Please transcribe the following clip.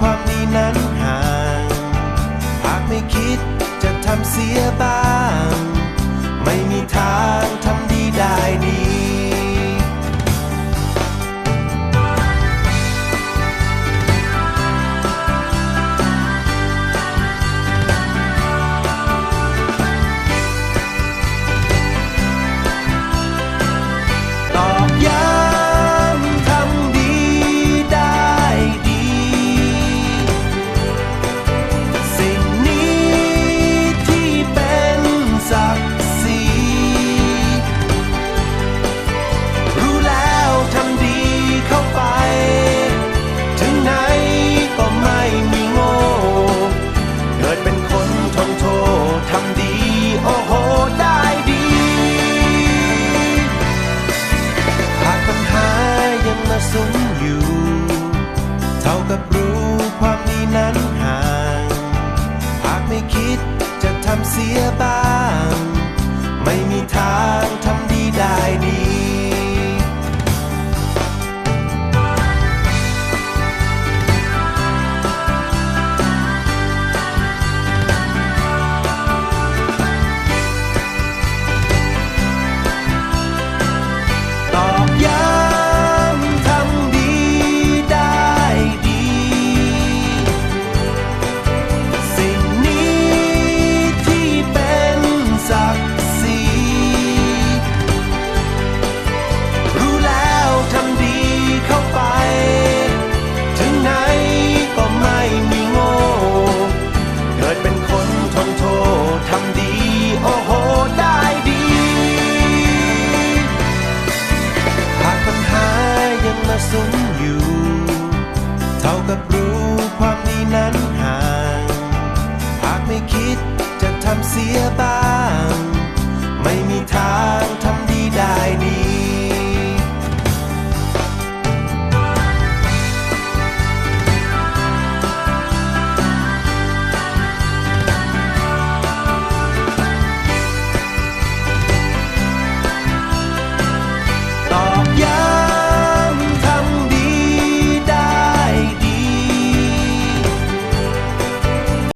ความดีนั้นห่างหากไม่คิดจะทำเสียบ้าง กับรู้ความดีนั้นห่างหากไม่คิดจะทำเสียบ้าง เรากับรู้ความดีนั้นห่าง หากไม่คิดจะทำเสียบ้าง ไม่มีทางทำดีได้ดี